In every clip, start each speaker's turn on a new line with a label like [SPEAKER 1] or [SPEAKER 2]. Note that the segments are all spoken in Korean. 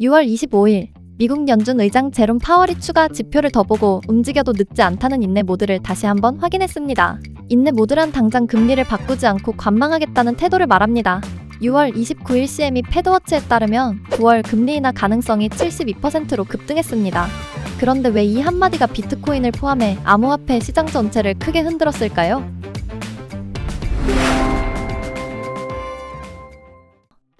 [SPEAKER 1] 6월 25일 미국 연준 의장 제롬 파월이 추가 지표를 더 보고 움직여도 늦지 않다는 인내 모드를 다시 한번 확인했습니다. 인내 모드란 당장 금리를 바꾸지 않고 관망하겠다는 태도를 말합니다. 6월 29일 CME 패드워치에 따르면 9월 금리 인하 가능성이 72%로 급등했습니다. 그런데 왜 이 한마디가 비트코인을 포함해 암호화폐 시장 전체를 크게 흔들었을까요?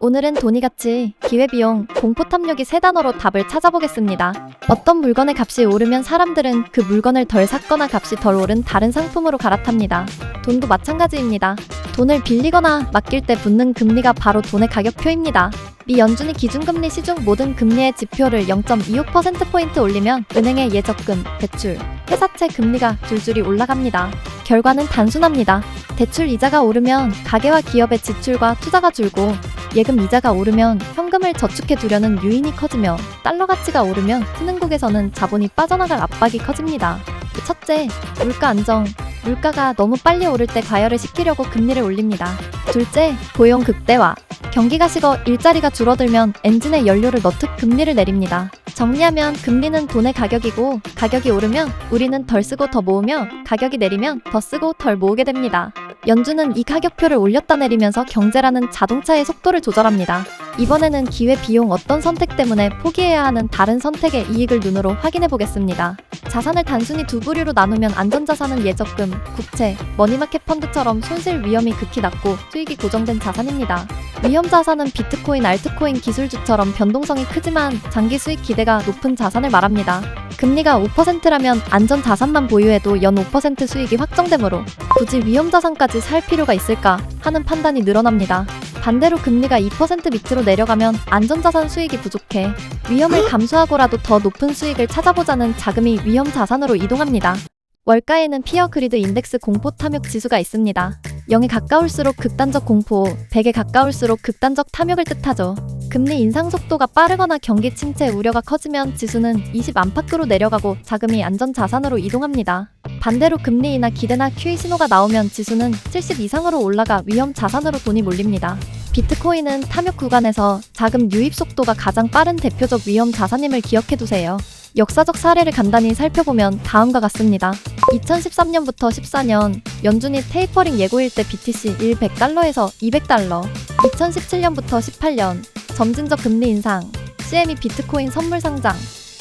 [SPEAKER 1] 오늘은 돈이 가치, 기회비용, 공포탐욕이 세 단어로 답을 찾아보겠습니다. 어떤 물건의 값이 오르면 사람들은 그 물건을 덜 샀거나 값이 덜 오른 다른 상품으로 갈아탑니다. 돈도 마찬가지입니다. 돈을 빌리거나 맡길 때 붙는 금리가 바로 돈의 가격표입니다. 미 연준이 기준금리 시중 모든 금리의 지표를 0.25%포인트 올리면 은행의 예적금, 대출, 회사채 금리가 줄줄이 올라갑니다. 결과는 단순합니다. 대출 이자가 오르면 가계와 기업의 지출과 투자가 줄고 예금 이자가 오르면 현금을 저축해 두려는 유인이 커지며 달러 가치가 오르면 신흥국에서는 자본이 빠져나갈 압박이 커집니다. 첫째, 물가 안정. 물가가 너무 빨리 오를 때 과열을 시키려고 금리를 올립니다. 둘째, 고용 극대화. 경기가 식어 일자리가 줄어들면 엔진에 연료를 넣듯 금리를 내립니다. 정리하면 금리는 돈의 가격이고 가격이 오르면 우리는 덜 쓰고 더 모으며 가격이 내리면 더 쓰고 덜 모으게 됩니다. 연준은 이 가격표를 올렸다 내리면서 경제라는 자동차의 속도를 조절합니다. 이번에는 기회 비용 어떤 선택 때문에 포기해야 하는 다른 선택의 이익을 눈으로 확인해 보겠습니다. 자산을 단순히 두 부류로 나누면 안전자산은 예적금, 국채, 머니마켓 펀드처럼 손실 위험이 극히 낮고 수익이 고정된 자산입니다. 위험 자산은 비트코인, 알트코인 기술주처럼 변동성이 크지만 장기 수익 기대가 높은 자산을 말합니다. 금리가 5%라면 안전 자산만 보유해도 연 5% 수익이 확정되므로 굳이 위험 자산까지 살 필요가 있을까 하는 판단이 늘어납니다. 반대로 금리가 2% 밑으로 내려가면 안전자산 수익이 부족해 위험을 감수하고라도 더 높은 수익을 찾아보자는 자금이 위험 자산으로 이동합니다. 월가에는 피어 그리드 인덱스 공포 탐욕 지수가 있습니다. 0에 가까울수록 극단적 공포, 100에 가까울수록 극단적 탐욕을 뜻하죠. 금리 인상 속도가 빠르거나 경기 침체 우려가 커지면 지수는 20 안팎으로 내려가고 자금이 안전 자산으로 이동합니다. 반대로 금리 인하 기대나 QE 신호가 나오면 지수는 70 이상으로 올라가 위험 자산으로 돈이 몰립니다. 비트코인은 탐욕 구간에서 자금 유입 속도가 가장 빠른 대표적 위험 자산임을 기억해 두세요. 역사적 사례를 간단히 살펴보면 다음과 같습니다. 2013년부터 14년 연준이 테이퍼링 예고일 때 BTC 1 100달러에서 200달러 2017년부터 18년 점진적 금리 인상 CME 비트코인 선물 상장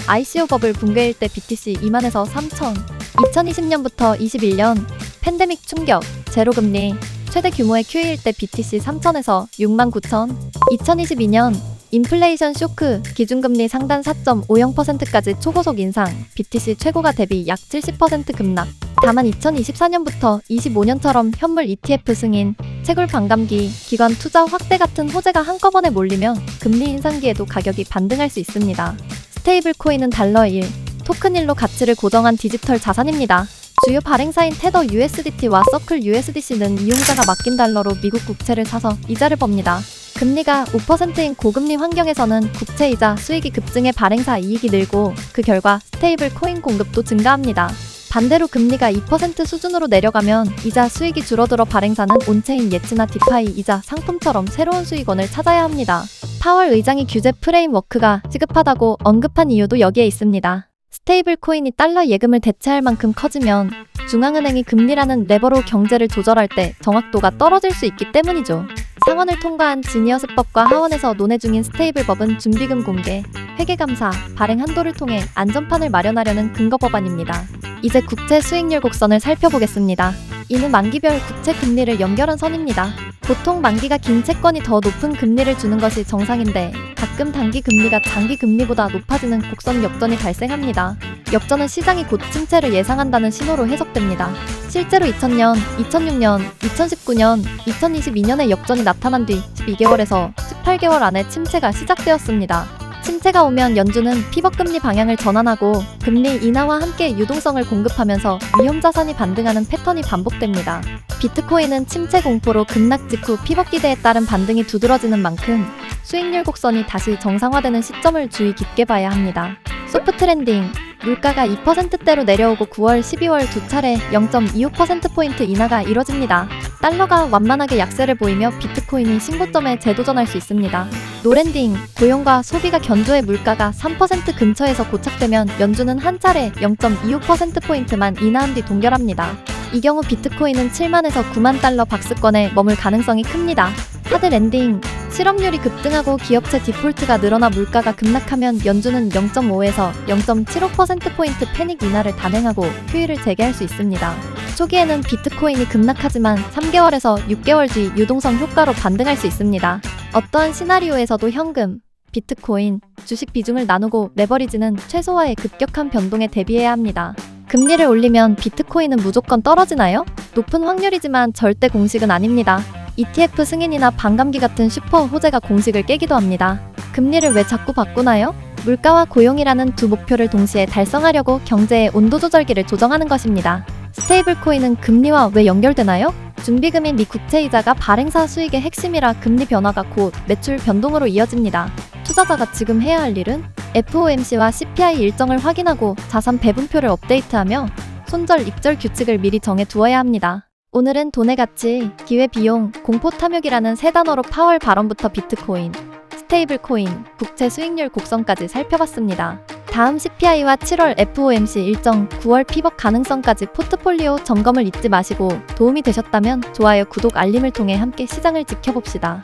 [SPEAKER 1] ICO 버블 붕괴일 때 BTC 2만에서 3천 2020년부터 21년 팬데믹 충격 제로금리 최대 규모의 QE일 때 BTC 3천에서 6만 9천 2022년 인플레이션 쇼크 기준금리 상단 4.50%까지 초고속 인상 BTC 최고가 대비 약 70% 급락. 다만 2024년부터 25년처럼 현물 ETF 승인 채굴 반감기 기관 투자 확대 같은 호재가 한꺼번에 몰리면 금리 인상기에도 가격이 반등할 수 있습니다. 스테이블 코인은 달러 1 토큰 1로 가치를 고정한 디지털 자산입니다 주요 발행사인 테더 USDT와 서클 USDC는 이용자가 맡긴 달러로 미국 국채를 사서 이자를 법니다. 금리가 5%인 고금리 환경에서는 국채 이자 수익이 급증해 발행사 이익이 늘고 그 결과 스테이블 코인 공급도 증가합니다. 반대로 금리가 2% 수준으로 내려가면 이자 수익이 줄어들어 발행사는 온체인 예치나 디파이 이자 상품처럼 새로운 수익원을 찾아야 합니다. 파월 의장이 규제 프레임워크가 시급하다고 언급한 이유도 여기에 있습니다. 스테이블 코인이 달러 예금을 대체할 만큼 커지면 중앙은행이 금리라는 레버로 경제를 조절할 때 정확도가 떨어질 수 있기 때문이죠. 상원을 통과한 지니어스법과 하원에서 논의 중인 스테이블법은 준비금 공개, 회계감사, 발행 한도를 통해 안전판을 마련하려는 근거 법안입니다. 이제 국채 수익률 곡선을 살펴보겠습니다. 이는 만기별 국채 금리를 연결한 선입니다. 보통 만기가 긴 채권이 더 높은 금리를 주는 것이 정상인데 가끔 단기 금리가 장기 금리보다 높아지는 곡선 역전이 발생합니다. 역전은 시장이 곧 침체를 예상한다는 신호로 해석됩니다. 실제로 2000년, 2006년, 2019년, 2022년에 역전이 나타난 뒤 12개월에서 18개월 안에 침체가 시작되었습니다. 침체가 오면 연준은 피벗 금리 방향을 전환하고 금리 인하와 함께 유동성을 공급하면서 위험 자산이 반등하는 패턴이 반복됩니다. 비트코인은 침체 공포로 급락 직후 피벗 기대에 따른 반등이 두드러지는 만큼 수익률 곡선이 다시 정상화되는 시점을 주의 깊게 봐야 합니다. 소프트 랜딩 물가가 2%대로 내려오고 9월, 12월 두 차례 0.25%포인트 인하가 이뤄집니다. 달러가 완만하게 약세를 보이며 비트코인이 신고점에 재도전할 수 있습니다. 노랜딩, 고용과 소비가 견조해 물가가 3% 근처에서 고착되면 연준은 한 차례 0.25%포인트만 인하한 뒤 동결합니다. 이 경우 비트코인은 7만에서 9만 달러 박스권에 머물 가능성이 큽니다. 하드 랜딩, 실업률이 급등하고 기업체 디폴트가 늘어나 물가가 급락하면 연준은 0.5에서 0.75%포인트 패닉 인하를 단행하고 휴일을 재개할 수 있습니다. 초기에는 비트코인이 급락하지만 3개월에서 6개월 뒤 유동성 효과로 반등할 수 있습니다. 어떠한 시나리오에서도 현금, 비트코인, 주식 비중을 나누고 레버리지는 최소화의 급격한 변동에 대비해야 합니다. 금리를 올리면 비트코인은 무조건 떨어지나요? 높은 확률이지만 절대 공식은 아닙니다. ETF 승인이나 반감기 같은 슈퍼 호재가 공식을 깨기도 합니다. 금리를 왜 자꾸 바꾸나요? 물가와 고용이라는 두 목표를 동시에 달성하려고 경제의 온도 조절기를 조정하는 것입니다. 스테이블 코인은 금리와 왜 연결되나요? 준비금인 미 국채이자가 발행사 수익의 핵심이라 금리 변화가 곧 매출 변동으로 이어집니다. 투자자가 지금 해야 할 일은 FOMC와 CPI 일정을 확인하고 자산 배분표를 업데이트하며 손절 익절 규칙을 미리 정해 두어야 합니다. 오늘은 돈의 가치, 기회 비용, 공포 탐욕이라는 세 단어로 파월 발언부터 비트코인, 스테이블 코인, 국채 수익률 곡선까지 살펴봤습니다. 다음 CPI와 7월 FOMC 일정, 9월 피벗 가능성까지 포트폴리오 점검을 잊지 마시고 도움이 되셨다면 좋아요, 구독, 알림을 통해 함께 시장을 지켜봅시다.